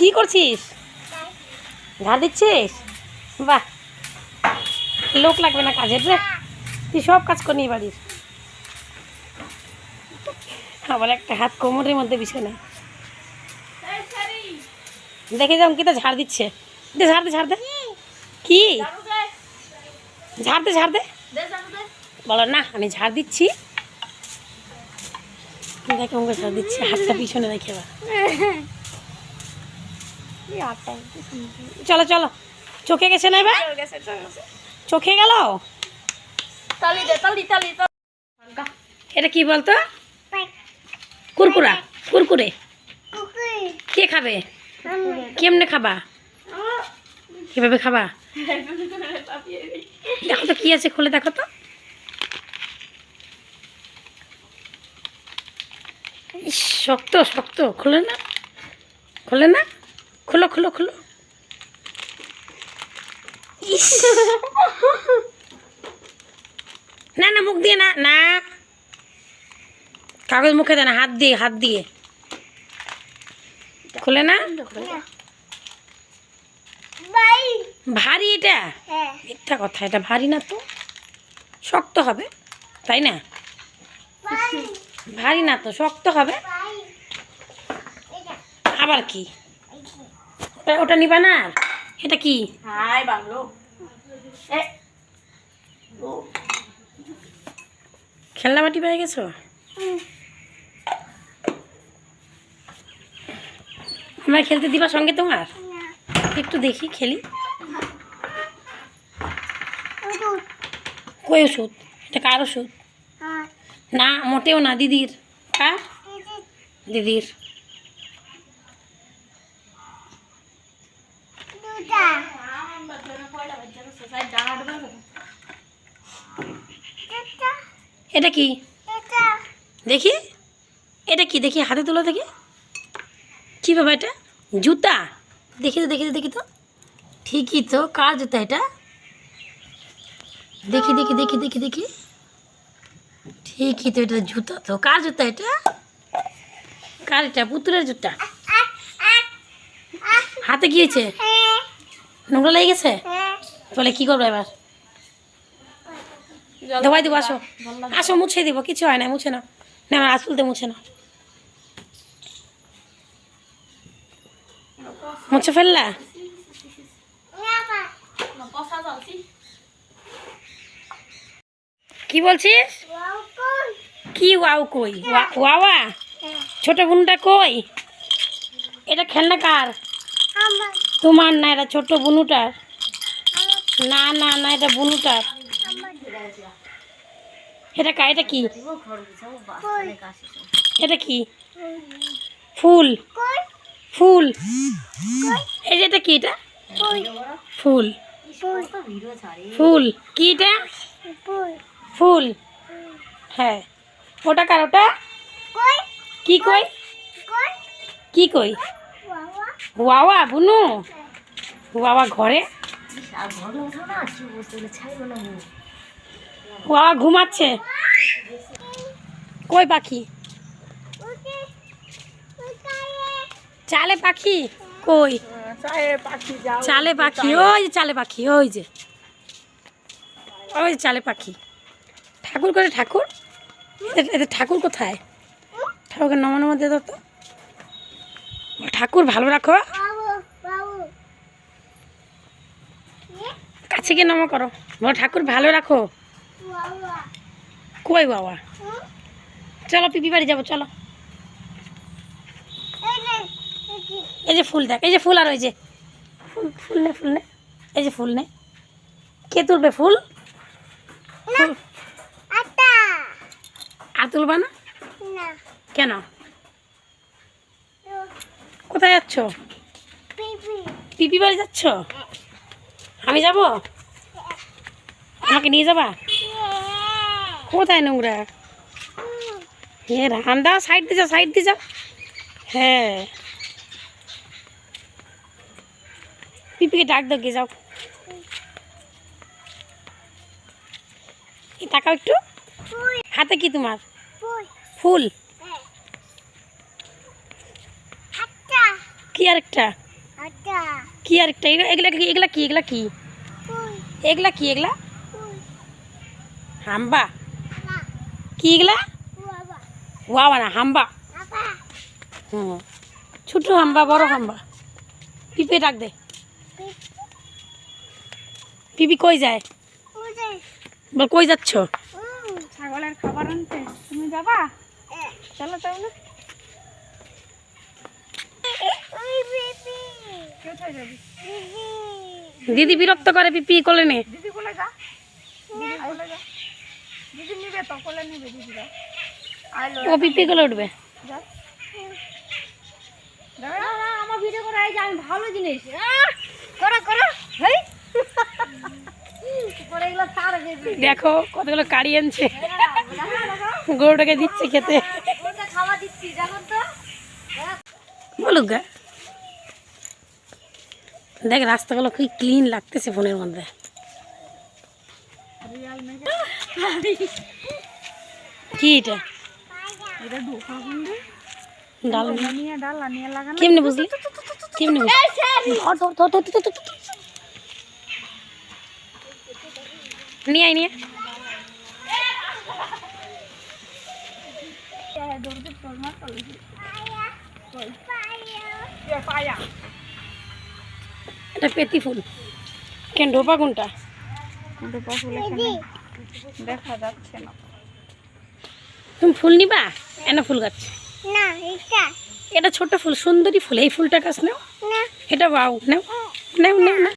কি করছিস? ঝাড় দিচ্ছিস? বাহ। লোক লাগবে না কাজের রে। তুই সব কাজ করনি বাড়ির। আবার একটা হাত কোমরের মধ্যে বিছানা। দেখে কি তো ঝাড় দিচ্ছে। দে ঝাড় দে ঝাড় দে। কি? ঝাড় দে ঝাড় দে। বলো, না, আমি ঝাড় দিচ্ছি। দেখে আমাকে ঝাড় দিচ্ছি। হাতটা পিছনে রেখে বা চলো চলো। চোখে গেছে না এবার? চোখে গেল? তালি দে তালি তালি এটা কি বলতো? কুরকুরা কুরকুরে। কে খাবে? কেমনে খাবা? কীভাবে খাবা? দেখো তো কি আছে খুলে দেখো তো। ইস, শক্ত শক্ত। খুলে না? খুলে না? খুলো খুলো খুলো। না না, মুখ দিয়ে না না। কাগজ মুখে দেয় না, হাত দিয়ে হাত দিয়ে। খুলে না? ভারী এটা? মিথ্যা কথা, এটা ভারী না তো। শক্ত হবে, তাই না? ভারী না তো, শক্ত হবে। আবার কি? ওটা ওটা নিবা না? এটা কি? হাই বাংলো। খেলনা বাটি পেয়ে গেছো? আমার খেলতে দিবা সঙ্গে তোমার? একটু দেখি খেলি। কই ওষুধ? এটা কার ওষুধ? না মোটেও না দিদির। কার? দিদির। এটা কি? দেখি। এটা কি? দেখি হাতে তোলো দেখি। কি বাবা এটা? জুতা। দেখি তো দেখি তো দেখি তো। ঠিকই তো কার জুতা এটা? দেখি দেখি দেখি দেখি দেখি। ঠিকই তো এটা জুতা তো। কার জুতা এটা? কার এটা? পুতুলের জুতা। হাতে কি হয়েছে? নোংরা লেগে গেছে? তাহলে কি করব এবার? ধোয়াই দেবো আসো। আসো মুছে দিব কিছু হয় না মুছে নাও। না আমার আসলতে মুছে না মুছে ফেললা? কি বলছিস? কি ওয়াও কই? ওয়া- ওয়াওয়া? ছোট বোনটা কই? এটা খেলনা কার? তোমার না, এটা ছোট বুনুটার? না না না, এটা বুনুটার। এটা কা, এটা কি? এটা কি? ফুল। ফুল। এই যে এটা কি এটা? ফুল। ফুল। কি এটা? ফুল। হ্যাঁ। ওটা কার, ওটা? কি কই? কি কই? ওয়াওয়া বুনু? ওয়াওয়া ঘরে? ওয়াওয়া ঘুমাচ্ছে? কই পাখি? চালে পাখি? কই? চালে পাখি ওই যে চালে পাখি ওই যে। ওই যে চালে পাখি। ঠাকুর করে ঠাকুর? এদের- ঠাকুর কোথায়? ঠাকুরকে নমন মধ্যে তো। ঠাকুর ভালো রাখো। কাছে গিয়ে নম করো। বলো ঠাকুর ভালো রাখো। কই বাবা? চলো পিপি বাড়ি যাব চলো। এই যে ফুল দেখ এই যে ফুল আর ওই যে ফুল ফুল নে ফুল নে। এই যে ফুল নে। কে তুলবে ফুল। আর তুলবা না। কেন? কোথায় যাচ্ছ? পিপি বাড়ি যাচ্ছ? আমি যাব? আমাকে নিয়ে যাবা? কোথায় নোংরা? এ রান্দা সাইড দিয়ে যাও সাইড দিয়ে যাও হ্যাঁ। পিপিকে ডাক দাও গিয়ে যাও। তাকাও একটু। হাতে কি তোমার? ফুল। কি আরেকটা? কি আর একটা এগুলা এগুলা কি এগুলা কি? এগুলা কি? এগুলা কি? এগুলা? হাম্বা? কি এগুলা? ওয়াবা। না হাম্বা। হুম। ছোট হাম্বা বড় হাম্বা। পিপে ডাক দে। পিপি কই যায়? বল কই যাচ্ছ? ছাগলের খাবার আনতে। তুমি যাবা? চলো তাহলে কোথায় যাবি দিদি বিরক্ত করে পিপি কোলে নে। দিদি কোলে যা। দিদি কোলে যা। দিদি নিবে তো কোলে নিবে দিদিরা। আইলো ও পিপি কোলে উঠবে। যা। আমার ভিডিও করে এই যে আমি ভালো জিনিস। করো করো। হেই। দেখো কতগুলো কাড়ি আনছে। গরুটাকে দিচ্ছে খেতে। খাওয়া দিচ্ছি জানো তো। বলুক গা। দেখ রাস্তাগুলো খুব ক্লিন লাগতেছে ফোনের মধ্যে। কি এটা? কেমনে বুঝলি? কেমনে। নিয়ে আয় নিয়ে পায়া। এটা পেতি ফুল। কেন ডোপা কোনটা? ডোপা ফুল দেখা যাচ্ছে না। তুমি ফুল নিবা? এনা ফুল গাছ। না এটা এটা ছোট ফুল সুন্দরী ফুল। এই ফুলটা গাছ নাও। না। এটা বাউ নাও। নাও নাও নাও।